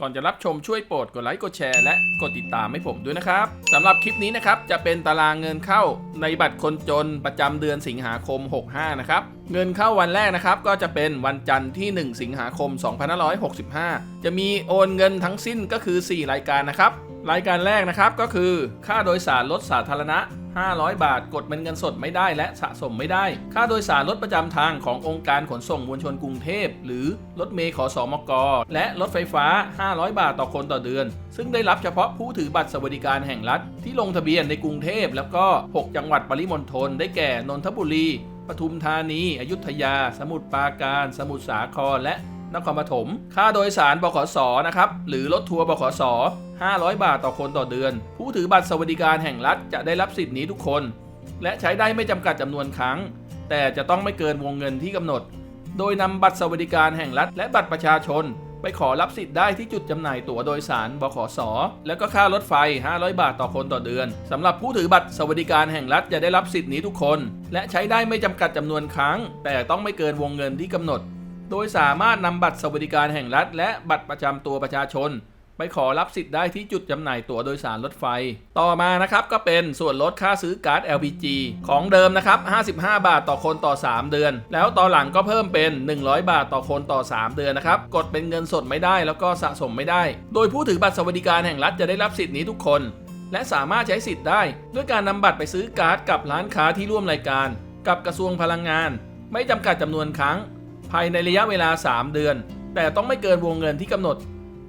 ก่อนจะรับชมช่วยโปรดกดไลค์กดแชร์และกดติดตามให้ผมด้วยนะครับสำหรับคลิปนี้นะครับจะเป็นตารางเงินเข้าในบัตรคนจนประจำเดือนสิงหาคม 65 นะครับเงินเข้าวันแรกนะครับก็จะเป็นวันจันทร์ที่ 1 สิงหาคม 2565 จะมีโอนเงินทั้งสิ้นก็คือ 4 รายการนะครับรายการแรกนะครับก็คือค่าโดยสารรถสาธารณะ 500 บาท กดเป็นเงินสดไม่ได้และสะสมไม่ได้ ค่าโดยสารรถประจำทางขององค์การขนส่งมวลชนกรุงเทพ หรือรถเมล์ขอสอมก และรถไฟฟ้า 500 บาทต่อคนต่อเดือน ซึ่งได้รับเฉพาะผู้ถือบัตรสวัสดิการแห่งรัฐ ที่ลงทะเบียนในกรุงเทพ แล้วก็ 6 จังหวัดปริมณฑลได้แก่นนทบุรีปทุมธานี อยุธยา สมุทรปราการ สมุทรสาครและ นครปฐม ค่าโดยสารบขสนะครับ หรือรถทัวร์บขส500 บาทต่อคนต่อเดือน ผู้ถือบัตรสวัสดิการแห่งรัฐจะได้รับสิทธินี้ทุกคน และใช้ได้ไม่จำกัดจำนวนครั้ง แต่จะต้องไม่เกินวงเงินที่กำหนด โดยนำบัตรสวัสดิการแห่งรัฐ และบัตรประชาชน ไปขอรับสิทธิ์ได้ที่จุดจำหน่ายตั๋วโดยสารบขส แล้วก็ค่ารถไฟ 500 บาทต่อคนต่อเดือนสำหรับผู้ถือบัตรสวัสดิการแห่งรัฐจะได้รับสิทธิ์นี้ทุกคน และใช้ได้ไม่จำกัดจำนวนครั้ง แต่ต้องไม่เกินวงเงินที่กำหนด โดยสามารถนำบัตรสวัสดิการแห่งรัฐ และบัตรประจำตัวประชาชน ไปขอรับสิทธิ์ได้ที่จุดจำหน่ายตั๋วโดยสารรถไฟ ต่อมานะครับก็เป็นส่วนลดค่าซื้อการ์ด LPG ของเดิมนะครับ 55 บาทต่อคนต่อ 3 เดือน แล้วต่อหลังก็เพิ่มเป็น 100 บาทต่อคนต่อ 3 เดือนนะครับ กดเป็นเงินสดไม่ได้แล้วก็สะสมไม่ได้ โดยผู้ถือบัตรสวัสดิการแห่งรัฐจะได้รับสิทธิ์นี้ทุกคน และสามารถใช้สิทธิ์ได้ ด้วยการนำบัตรไปซื้อการ์ดกับร้านค้าที่ร่วมรายการ กับกระทรวงพลังงาน ไม่จำกัดจำนวนครั้ง ภายในระยะเวลา 3 เดือน แต่ต้องไม่เกินวงเงินที่กำหนด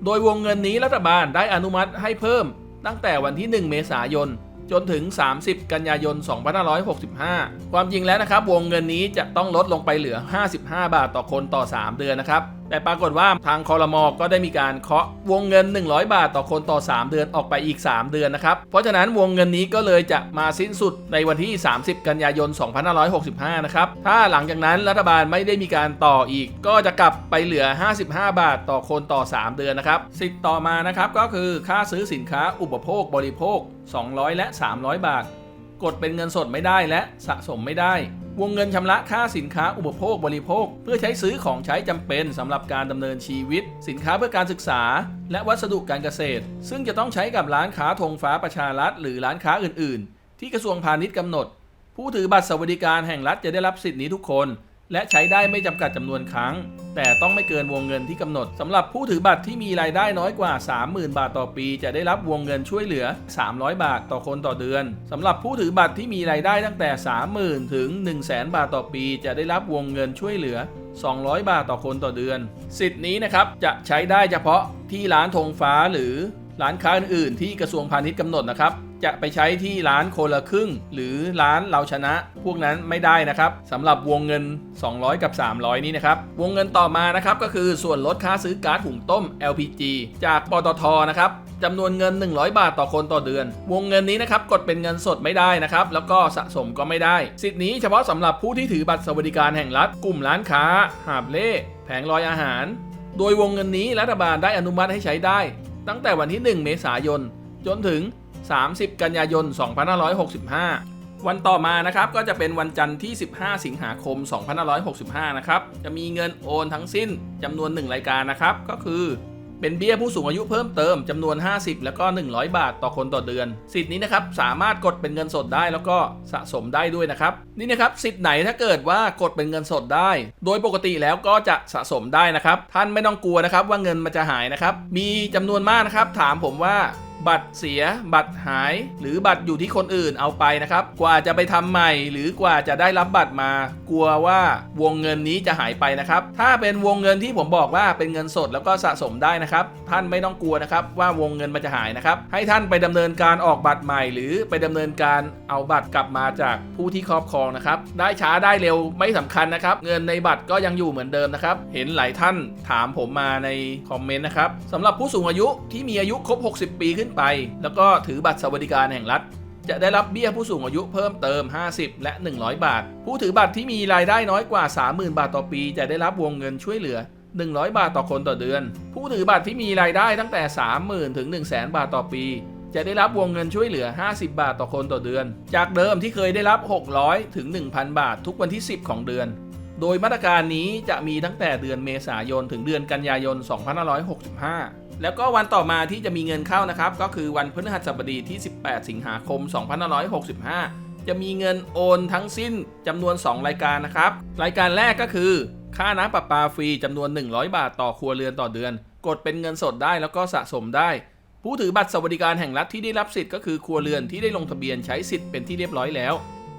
โดยวงเงินนี้รัฐบาลได้อนุมัติให้เพิ่ม ตั้งแต่วันที่ 1 เมษายน จนถึง 30 กันยายน 2565 ความจริงแล้วนะครับ วงเงินนี้จะต้องลดลงไปเหลือ 55 บาทต่อคนต่อ 3 เดือนนะครับ แต่ปรากฏว่าทางคอรมอก็ได้มีการเคาะวงเงิน 100 บาทต่อคนต่อ 3 เดือนออกไปอีก 3 เดือนนะครับ เพราะฉะนั้นวงเงินนี้ก็เลยจะมาสิ้นสุดในวันที่ 30 กันยายน 2565 นะครับ ถ้าหลังจากนั้นรัฐบาลไม่ได้มีการต่ออีก ก็จะกลับไปเหลือ 55 บาทต่อคนต่อ 3 เดือนนะครับ สิทธิ์ต่อมานะครับก็คือค่าซื้อสินค้าอุปโภคบริโภค 200 และ 300 บาท กดเป็นเงินสดไม่ได้และสะสมไม่ได้ วงเงินชำระค่าสินค้าอุปโภคบริโภค เพื่อใช้ซื้อของใช้จำเป็นสำหรับการดำเนินชีวิต สินค้าเพื่อการศึกษา และวัสดุการเกษตร ซึ่งจะต้องใช้กับร้านค้าธงฟ้าประชารัฐหรือร้านค้าอื่น ๆ ที่กระทรวงพาณิชย์กำหนด ผู้ถือบัตรสวัสดิการแห่งรัฐจะได้รับสิทธินี้ทุกคน และใช้ได้ไม่จำกัดจำนวนครั้ง แต่ต้องไม่เกินวงเงินที่กำหนดสำหรับผู้ถือบัตรที่มีรายได้น้อยกว่า 30,000 บาทต่อปี จะได้รับวงเงินช่วยเหลือ 300 บาทต่อคนต่อเดือนสำหรับผู้ถือบัตรที่มีรายได้ตั้งแต่ 30,000 ถึง 100,000 บาทต่อปี จะได้รับวงเงินช่วยเหลือ 200 บาทต่อคนต่อเดือน สิทธิ์นี้นะครับจะใช้ได้เฉพาะที่ร้านธงฟ้าหรือร้านค้าอื่นๆที่กระทรวงพาณิชย์กำหนดนะครับ จะไปใช้ที่ร้านคนละครึ่ง หรือร้านเราชนะ พวกนั้นไม่ได้นะครับสำหรับวงเงิน 200 กับ 300 นี้นะครับ วงเงินต่อมานะครับก็คือส่วนลดค่าซื้อก๊าซหุงต้ม LPG จากปตทนะครับจำนวนเงิน 100 บาทต่อคนต่อเดือน วงเงินนี้นะครับกดเป็นเงินสดไม่ได้นะครับ แล้วก็สะสมก็ไม่ได้ สิทธินี้เฉพาะสำหรับผู้ที่ถือบัตรสวัสดิการแห่งรัฐ กลุ่มร้านค้า หาบเล่แผงลอยอาหาร โดยวงเงินนี้รัฐบาลได้อนุมัติให้ใช้ได้ ตั้งแต่วันที่ 1 เมษายน จนถึง 30 กันยายน 2565 วันต่อมานะครับก็จะเป็นวันจันทร์ที่ 15 สิงหาคม 2565 นะครับจะมีเงินโอนทั้งสิ้นจำนวน 1 รายการนะครับก็คือเป็นเบี้ยผู้สูงอายุเพิ่มเติมจำนวน 50 แล้วก็ 100 บาทต่อคนต่อเดือน สิทธิ์นี้นะครับสามารถกดเป็นเงินสดได้แล้วก็สะสมได้ด้วยนะครับ นี่นะครับสิทธิ์ไหนถ้าเกิดว่ากดเป็นเงินสดได้ โดยปกติแล้วก็จะสะสมได้นะครับ ท่านไม่ต้องกลัวนะครับว่าเงินมันจะหายนะครับ มีจำนวนมากนะครับถามผมว่า บัตรเสีย บัตรหาย หรือบัตรอยู่ที่คนอื่นเอาไปนะครับ กว่าจะไปทำใหม่ หรือกว่าจะได้รับบัตรมา กลัวว่าวงเงินนี้จะหายไปนะครับ ถ้าเป็นวงเงินที่ผมบอกว่าเป็นเงินสดแล้วก็สะสมได้นะครับ ท่านไม่ต้องกลัวนะครับว่าวงเงินมันจะหายนะครับ ให้ท่านไปดำเนินการออกบัตรใหม่ หรือไปดำเนินการเอาบัตรกลับมาจากผู้ที่ครอบครองนะครับ ได้ช้าได้เร็วไม่สำคัญนะครับ เงินในบัตรก็ยังอยู่เหมือนเดิมนะครับ เห็นหลายท่านถามผมมาในคอมเมนต์นะครับสำหรับผู้สูงอายุที่มีอายุครบ 60 ปีขึ้นไป แล้วก็ถือบัตรสวัสดิการแห่งรัฐ จะได้รับเบี้ยผู้สูงอายุเพิ่มเติม 50 และ 100 บาท ผู้ถือบัตรที่มีรายได้น้อยกว่า 30,000 บาทต่อปี จะได้รับวงเงินช่วยเหลือ 100 บาทต่อคนต่อเดือน ผู้ถือบัตรที่มีรายได้ตั้งแต่ 30,000ถึง1 0 0 0 0แบาทต่อปี จะได้รับวงเงินช่วยเหลือ 50 บาทต่อคนต่อเดือน จากเดิมที่เคยได้รับ 600ถึง1,000 บาท ทุกวันที่ 10 ของเดือนโดยมาตรการนี้จะมีตั้งแต่เดือนเมษายนถึงเดือนกันยายน 2565 แล้วก็วันต่อมาที่จะมีเงินเข้านะครับ ก็คือวันพฤหัสบดีที่ 18 สิงหาคม 2565 จะมีเงินโอนทั้งสิ้นจำนวน 2 รายการนะครับ รายการแรกก็คือ ค่าน้ำประปาฟรีจำนวน 100 บาทต่อครัวเรือนต่อเดือน กดเป็นเงินสดได้แล้วก็สะสมได้ ผู้ถือบัตรสวัสดิการแห่งรัฐที่ได้รับสิทธิ์ก็คือครัวเรือนที่ได้ลงทะเบียนใช้สิทธิ์เป็นที่เรียบร้อยแล้ว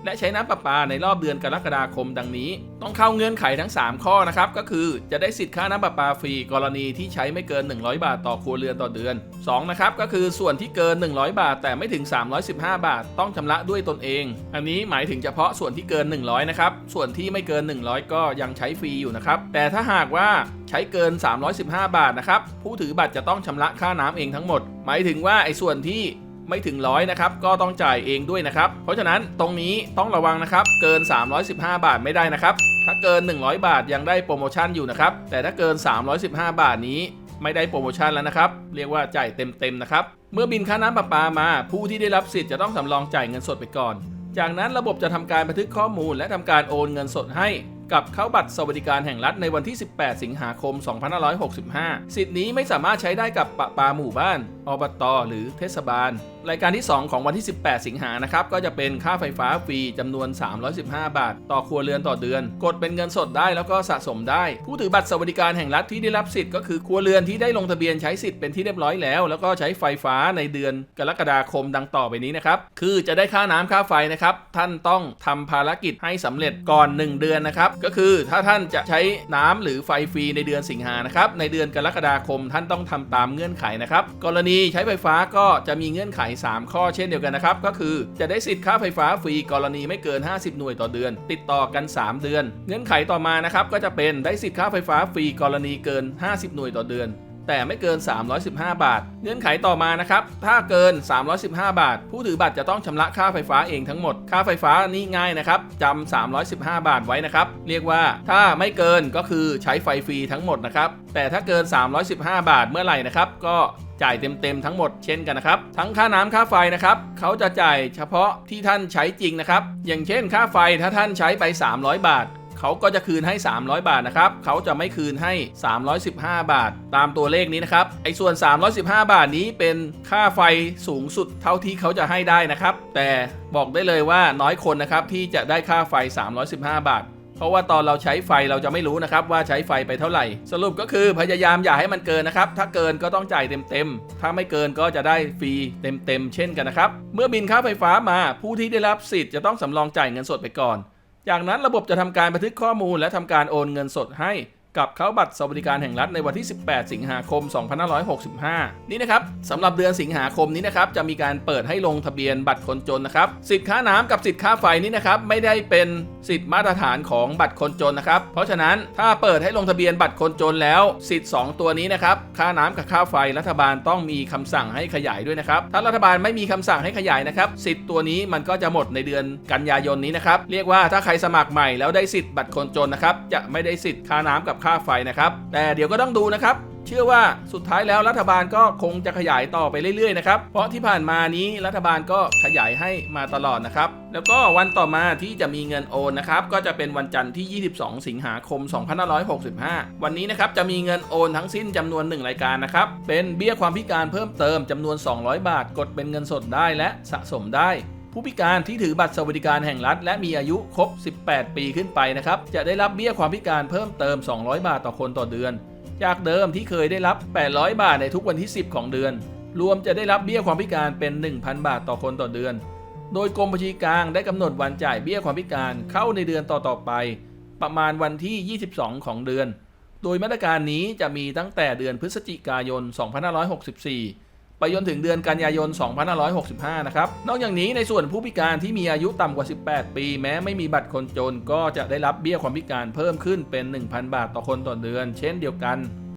และใช้น้ำประปาในรอบเดือนกรกฎาคมดังนี้ ต้องเข้าเงื่อนไขทั้ง 3 ข้อนะครับ ก็คือจะได้สิทธิ์ค่าน้ำประปาฟรีกรณีที่ใช้ไม่เกิน 100 บาทต่อครัวเรือนต่อเดือน 2 นะครับก็คือส่วนที่เกิน 100 บาท แต่ไม่ถึง 315 บาท ต้องชำระด้วยตนเอง อันนี้หมายถึงเฉพาะส่วนที่เกิน 100 นะครับ ส่วนที่ไม่เกิน 100 ก็ยังใช้ฟรีอยู่นะครับ แต่ถ้าหากว่าใช้เกิน 315 บาทนะครับผู้ถือบัตรจะต้องชำระค่าน้ำเองทั้งหมด หมายถึงว่าไอ้ส่วนที่ ไม่ถึงร้อยนะครับ ก็ต้องจ่ายเองด้วยนะครับ เพราะฉะนั้นตรงนี้ต้องระวังนะครับ เกิน 315 บาทไม่ได้นะครับ ถ้าเกิน 100 บาทยังได้โปรโมชั่นอยู่นะครับ แต่ถ้าเกิน 315 บาทนี้ไม่ได้โปรโมชั่นแล้วนะครับ เรียกว่าจ่ายเต็มๆนะครับ เมื่อบินค่าน้ำประปามา ผู้ที่ได้รับสิทธิ์จะต้องสำรองจ่ายเงินสดไปก่อน จากนั้นระบบจะทำการบันทึกข้อมูลและทำการโอนเงินสดให้ กับเข้าบัตรสวัสดิการแห่งรัฐในวันที่ 18 สิงหาคม 2565 สิทธิ์นี้ไม่สามารถใช้ได้กับปะปาหมู่บ้าน อบต หรือเทศบาล รายการที่ 2 ของวันที่ 18 สิงหานะครับ ก็จะเป็นค่าไฟฟ้าฟรีจำนวน 315 บาท ต่อครัวเรือนต่อเดือน กดเป็นเงินสดได้แล้วก็สะสมได้ ผู้ถือบัตรสวัสดิการแห่งรัฐที่ได้รับสิทธิ์ก็คือครัวเรือนที่ได้ลงทะเบียนใช้สิทธิ์เป็นที่เรียบร้อยแล้ว แล้วก็ใช้ไฟฟ้าในเดือนกรกฎาคมดังต่อไปนี้นะครับ คือจะได้ค่าน้ำค่าไฟนะครับ ท่านต้องทำภารกิจให้สำเร็จก่อน 1 เดือนนะครับก็คือถ้าท่านจะใช้น้ำหรือไฟฟรีในเดือนสิงหานะครับในเดือนกรกฎาคมท่านต้องทำตามเงื่อนไขนะครับกรณีใช้ไฟฟ้าก็จะมีเงื่อนไข 3 ข้อเช่นเดียวกันนะครับก็คือจะได้สิทธิ์ค่าไฟฟ้าฟรีกรณีไม่เกิน 50 หน่วยต่อเดือน ติดต่อกัน 3 เดือน เงื่อนไขต่อมานะครับก็จะเป็นได้สิทธิ์ค่าไฟฟ้าฟรีกรณีเกิน 50 หน่วยต่อเดือน แต่ไม่เกิน 315 บาท เงื่อนไขต่อมานะครับ ถ้าเกิน 315 บาท ผู้ถือบัตรจะต้องชำระค่าไฟฟ้าเองทั้งหมด ค่าไฟฟ้านี่ง่ายนะครับจำ315 บาทไว้นะครับ เรียกว่าถ้าไม่เกินก็คือใช้ไฟฟรีทั้งหมดนะครับ แต่ถ้าเกิน 315 บาทเมื่อไหร่นะครับ ก็จ่ายเต็มๆทั้งหมดเช่นกันนะครับ ทั้งค่าน้ำค่าไฟนะครับเขาจะจ่ายเฉพาะที่ท่านใช้จริงนะครับ อย่างเช่นค่าไฟถ้าท่านใช้ไป 300 บาท เขาก็จะคืนให้ 300 บาทนะครับเขาจะไม่คืนให้ 315 บาท ตามตัวเลขนี้นะครับไอ้ส่วน 315 บาทนี้เป็นค่าไฟสูงสุดเท่าที่เขาจะให้ได้นะครับ แต่บอกได้เลยว่าน้อยคนนะครับที่จะได้ค่าไฟ 315 บาทเพราะว่าตอนเราใช้ไฟเราจะไม่รู้นะครับว่าใช้ไฟไปเท่าไหร่ สรุปก็คือพยายามอย่าให้มันเกินนะครับ ถ้าเกินก็ต้องจ่ายเต็มๆ ถ้าไม่เกินก็จะได้ฟรีเต็มๆ เช่นกันนะครับ เมื่อบินค่าไฟฟ้ามาผู้ที่ได้รับสิทธิ์จะต้องสำรองจ่ายเงินสดไปก่อน จากนั้นระบบจะทำการบันทึกข้อมูลและทำการโอนเงินสดให้กับเขาบัตรสวัสดิการแห่งรัฐในวันที่ 18 สิงหาคม 2565 นี่นะครับสำหรับเดือนสิงหาคมนี้นะครับจะมีการเปิดให้ลงทะเบียนบัตรคนจนนะครับสิทธิ์ค่าน้ำกับสิทธิ์ค่าไฟนี้นะครับไม่ได้เป็น สิทธิ์มาตรฐานของบัตรคนจนนะครับ เพราะฉะนั้นถ้าเปิดให้ลงทะเบียนบัตรคนจนแล้ว สิทธิ์ 2 ตัวนี้นะครับ ค่าน้ำกับค่าไฟรัฐบาลต้องมีคำสั่งให้ขยายด้วยนะครับ ถ้ารัฐบาลไม่มีคำสั่งให้ขยายนะครับ สิทธิ์ตัวนี้มันก็จะหมดในเดือนกันยายนนี้นะครับ เรียกว่าถ้าใครสมัครใหม่แล้วได้สิทธิ์บัตรคนจนนะครับ จะไม่ได้สิทธิ์ค่าน้ำกับค่าไฟนะครับ แต่เดี๋ยวก็ต้องดูนะครับ เชื่อว่าสุดท้ายแล้วรัฐบาลก็คงจะขยายต่อไปเรื่อยๆนะครับ เพราะที่ผ่านมานี้รัฐบาลก็ขยายให้มาตลอดนะครับ แล้วก็วันต่อมาที่จะมีเงินโอนนะครับ ก็จะเป็นวันจันทร์ที่ 22 สิงหาคม 2565 วันนี้นะครับจะมีเงินโอนทั้งสิ้นจำนวน 1 รายการนะครับ เป็นเบี้ยความพิการเพิ่มเติมจำนวน 200 บาท กดเป็นเงินสดได้และสะสมได้ผู้พิการที่ถือบัตรสวัสดิการแห่งรัฐ และมีอายุครบ 18 ปีขึ้นไปนะครับ จะได้รับเบี้ยความพิการเพิ่มเติม 200 บาทต่อคนต่อเดือน จากเดิมที่เคยได้รับ 800 บาทในทุกวันที่ 10 ของเดือน รวมจะได้รับเบี้ยความพิการเป็น 1,000 บาทต่อคนต่อเดือน โดยกรมบัญชีกลางได้กำหนดวันจ่ายเบี้ยความพิการเข้าในเดือนต่อๆไป ประมาณวันที่ 22 ของเดือน โดยมาตรการนี้จะมีตั้งแต่เดือนพฤศจิกายน 2564 ไปจนถึงเดือนกันยายน 2565 นะครับ นอกจากนี้ในส่วนผู้พิการที่มีอายุต่ำกว่า 18 ปี แม้ไม่มีบัตรคนจน ก็จะได้รับเบี้ยความพิการเพิ่มขึ้นเป็น 1,000 บาทต่อคนต่อเดือน เช่นเดียวกัน